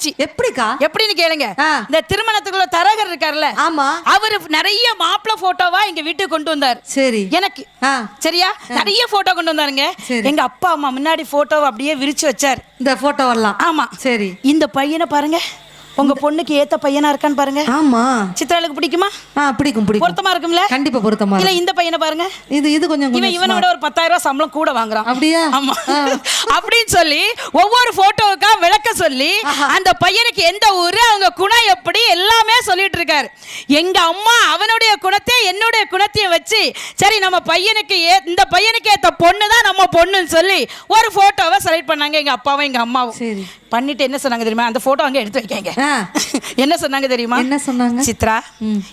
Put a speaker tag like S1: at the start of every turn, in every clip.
S1: தங்கச்சி
S2: எப்படிக்கா?
S1: எப்படின்னு கேளுங்க. இந்த திருமணத்துக்குள்ள தரகர் இருக்காருல்ல
S2: ஆமா.
S1: அவரு நிறைய மாப்பிள்ளை போட்டோவா எங்க வீட்டுக்கு கொண்டு வந்தார்.
S2: சரி.
S1: எனக்கு சரியா? நிறைய போட்டோ கொண்டு வந்தாருங்க. எங்க அப்பா அம்மா முன்னாடி போட்டோவை அப்படியே விரிச்சு வச்சார்.
S2: இந்த போட்டோ வரலாம்.
S1: ஆமா.
S2: சரி.
S1: இந்த பையனை பாருங்க. உங்க பொண்ணுக்கு ஏத்த பையனா இருக்கான்னு பாருங்க.
S2: ஆமா.
S1: சித்ராளுக்கு பிடிக்குமா?
S2: ஆ பிடிக்கும் பிடிக்கும்.
S1: பொருத்தமா இருக்கும்ல?
S2: கண்டிப்பா பொருத்தமா
S1: இல்ல. இந்த பையனை பாருங்க.
S2: இது இது கொஞ்சம்
S1: இவன்
S2: கொஞ்சம்
S1: இவனை விட ஒரு பத்தாயிரம் ரூபாய் சம்பளம் கூட வாங்குறான்.
S2: அப்படியா?
S1: ஆமா. அப்படின்னு சொல்லி ஒவ்வொரு போட்டோவுக்கா விளக்க சொல்லி அந்த பையனுக்கு எந்த ஊரு அவங்க குணம் எப்படி எல்லாமே சொல்லிட்டு இருக்காரு எங்க அம்மா அவனுடைய குணத்தை என்னுடைய குணத்தையும் வச்சு சரி நம்ம பையனுக்கு ஏ இந்த பையனுக்கு ஏத்த பொண்ணு தான் நம்ம பொண்ணுன்னு சொல்லி ஒரு போட்டோவை செலக்ட் பண்ணாங்க எங்க அப்பாவும் எங்க அம்மாவும்.
S2: சரி.
S1: பண்ணிட்டு என்ன சொன்னாங்க தெரியுமா? அந்த போட்டோ அங்க எடுத்து வைக்காங்க. என்ன சொன்னாங்க தெரியுமா?
S2: என்ன சொன்னாங்க?
S1: சித்ரா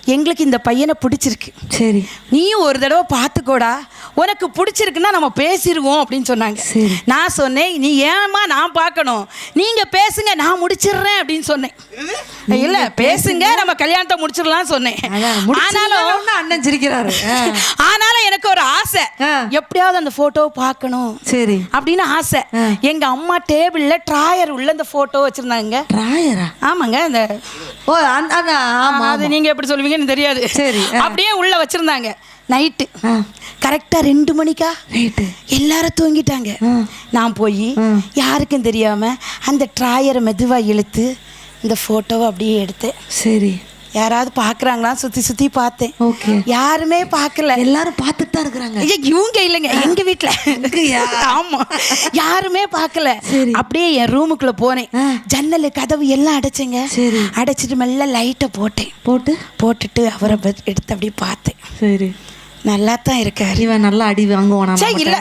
S1: எங்களுக்கு இந்த பையனை பிடிச்சிருக்கு.
S2: சரி.
S1: நீயும் ஒரு தடவை பார்த்துக்கோடா. உனக்கு பிடிச்சிருக்குன்னா நம்ம பேசிடுவோம் அப்படின்னு சொன்னாங்க. நான் சொன்னேன் நீ ஏமா நான் பார்க்கணும் நீங்க பேசுங்க நான் முடிச்சிடுறேன் அப்படின்னு சொன்னேன் இல்ல பேசுங்க நம்ம கல்யாணத்தை முடிச்சிடலாம் சொன்னேன் ஆனாலும்
S2: அண்ணன் சிரிக்கிறாரு.
S1: ஆனாலும் எனக்கு ஒரு. எப்படியாவது அந்த போட்டோவை பார்க்கணும்
S2: சரி.
S1: அப்படின்னு ஆசை. எங்க அம்மா டேபிள்ல ட்ராயர் உள்ள இந்த போட்டோ வச்சிருந்தாங்க.
S2: ராயரா
S1: ஆமாங்க
S2: ஓ அந்த அந்த ஆமா
S1: அது நீங்க எப்படி சொல்லுவீங்கன்னு தெரியாது.
S2: சரி.
S1: அப்படியே உள்ள வச்சிருந்தாங்க. நைட்டு
S2: ஆ.
S1: கரெக்டா ரெண்டு மணிக்கா?
S2: ரைட்டு
S1: எல்லாரும் தூங்கிட்டாங்க. நான் போய். யாருக்கும் தெரியாம அந்த ட்ராயரை மெதுவா இழுத்து இந்த போட்டோவை அப்படியே எடுத்தேன்.
S2: சரி.
S1: யாராவது பாக்குறாங்களா? சுத்தி சுத்தி பார்த்தேன்.
S2: ஓகே.
S1: யாருமே பார்க்கல
S2: எல்லாரும் பார்த்துட்டு தான் இருக்கிறாங்க.
S1: இவங்க இல்லைங்க. எங்க வீட்ல.
S2: இங்கயா?
S1: ஆமா. யாருமே பார்க்கல. அப்படியே என் ரூமுக்குள்ள போனேன். ஜன்னல் கதவு எல்லாம் அடைச்சேங்க.
S2: சரி.
S1: அடைச்சிட்டு மெல்ல லைட்டை போட்டேன்.
S2: போட்டு?
S1: போட்டுட்டு அவரை எடுத்து அப்படியே பார்த்தேன்.
S2: சரி.
S1: நல்லா தான் இருக்காரு.
S2: இவன் நல்லா அடி வாங்குவானா
S1: இல்ல.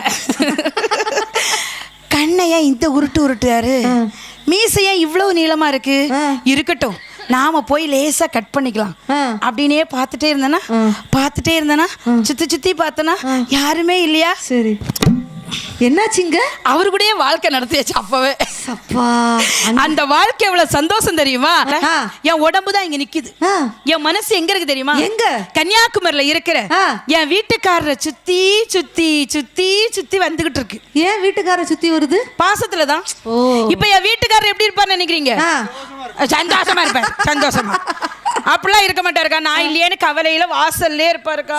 S1: கண்ணையா இந்த உருட்டு உருட்டுறாரு? மீசையா இவ்வளவு நீளமா இருக்கு. இருக்கட்டும். நாம போய் லேசா கட் பண்ணிக்கலாம். அப்படின்னே பார்த்துட்டே இருந்தேனா?
S2: ஆ.
S1: பார்த்துட்டே இருந்தேனா? சுத்தி சுத்தி பார்த்தனா? யாருமே இல்லையா?
S2: சரி. என்னாச்சுங்க?
S1: அவரு கூடயே வாழ்க்கை நடத்தியாச்சு அப்பவே.
S2: அப்பா
S1: அந்த வாழ்க்கை எவ்வளவு சந்தோஷம் தெரியுமா. என் உடம்பு தான் இங்க நிக்குது. என் மனசு எங்க இருக்கு தெரியுமா?
S2: எங்க?
S1: கன்னியாகுமரியில இருக்கிற. என் வீட்டுக்காரரை சுத்தி சுத்தி சுத்தி சுத்தி வந்துகிட்டு இருக்கு.
S2: ஏன் வீட்டுக்கார சுத்தி வருது?
S1: பாசத்துல தான்
S2: ஓ.
S1: இப்ப என் வீட்டுக்காரர் எப்படி இருப்பார்னு நினைக்கிறீங்க. சந்தோஷமா இருப்பார் சந்தோஷமா. அப்படிலாம் இருக்க மாட்டாருக்கா. நான் இல்லையேன்னு கவலையில வாசல்லே இருப்பாருக்கா.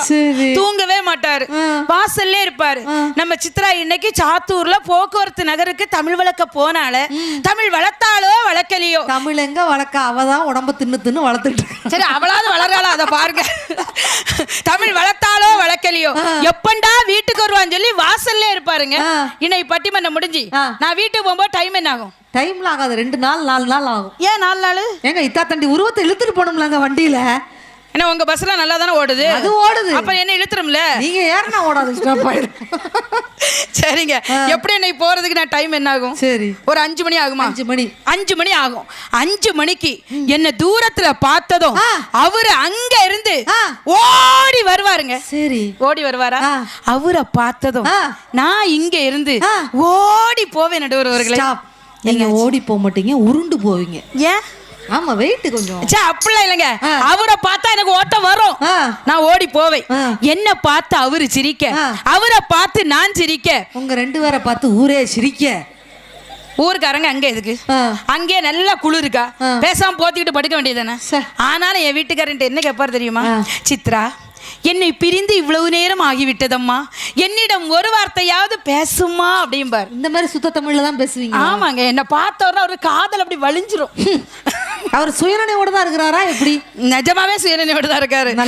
S1: தூங்கவே மாட்டாரு. வாசல்லே இருப்பாரு. நம்ம சித்ரா இன்னைக்கு சாத்தூர்ல போக்குவரத்து நகருக்கு தமிழ் வளர்க்க போனால தமிழ் வளர்த்தாலோ வளர்க்கலையோ?
S2: தமிழ் எங்க வளர்க்க? அவதான் உடம்ப தின்னு தின்னு வளர்த்துட்டு.
S1: சரி அவளாவது வளர்றாளா? அதை பாருங்க. தமிழ் வளர்த்தாலோ வளர்க்கலையோ எப்பண்டா வீட்டுக்கு வருவான்னு சொல்லி வாசல்லே இருப்பாருங்க. இன்னைக்கு பட்டிமன்றம் முடிஞ்சு. நான் வீட்டுக்கு போகும்போது டைம் என்ன ஆகும்?
S2: டைம்ல ஆகாது. ரெண்டு நாள் நாலு நாள் ஆகும்.
S1: ஏன் நாலு நாள்?
S2: ஏங்க இத்தா தண்டி உருவத்தை இழுத்துட்டு போகணும்லங்க வண்டியில.
S1: ஏன்னா உங்க பஸ்ல நல்லா தானே ஓடுது?
S2: அது ஓடுது.
S1: அப்ப என்ன இழுத்துரும்ல?
S2: நீங்க ஏறினா ஓடாது ஸ்டாப் ஆயிடும்.
S1: சரிங்க. எப்படி இன்னைக்கு போறதுக்கு நான் டைம் என்ன ஆகும்
S2: சரி.
S1: ஒரு அஞ்சு மணி ஆகுமா?
S2: அஞ்சு மணி.
S1: அஞ்சு மணி ஆகும். அஞ்சு மணிக்கு என்ன தூரத்துல பார்த்ததும். அவரு அங்க இருந்து. ஓடி வருவாருங்க.
S2: சரி.
S1: ஓடி வருவாரா. அவரை பார்த்ததும். நான் இங்க இருந்து. ஓடி போவேன் நடுவர்களே
S2: நீங்க ஓடி போக மாட்டீங்க உருண்டு போவீங்க.
S1: ஏன்?
S2: ஆமா வெயிட் கொஞ்சம்.
S1: சே அப்படிலாம் இல்லைங்க. அவரை பார்த்தா எனக்கு ஓட்டம் வரும். நான் ஓடி போவேன். என்ன பார்த்து அவரு சிரிக்க. அவரை பார்த்து நான் சிரிக்க.
S2: உங்க ரெண்டு பேரை பார்த்து ஊரே சிரிக்க.
S1: ஊருக்காரங்க அங்க எதுக்கு. அங்கே நல்லா குளிருக்கா
S2: ஆ.
S1: பேசாம போத்திக்கிட்டு படுக்க வேண்டியதானே. ஆனாலும் என் வீட்டுக்காரன்ட்ட என்ன கேட்பாரு தெரியுமா. சித்ரா என்னை பிரிந்து இவ்வளவு நேரம் ஆகிவிட்டதம்மா? என்னிடம் ஒரு வார்த்தையாவது பேசுமா அப்படிம்பார்.
S2: இந்த மாதிரி சுத்த தமிழ்ல தான் பேசுவீங்க.
S1: ஆமாங்க. என்ன பார்த்தவரை அவரு காதல் அப்படி வலிஞ்சிரும்
S2: அவர் சுயநினைவோட தான் இருக்கிறாரா எப்படி?
S1: நிஜமாவே சுயநினைவோடு தான் இருக்காரு.
S2: நல்ல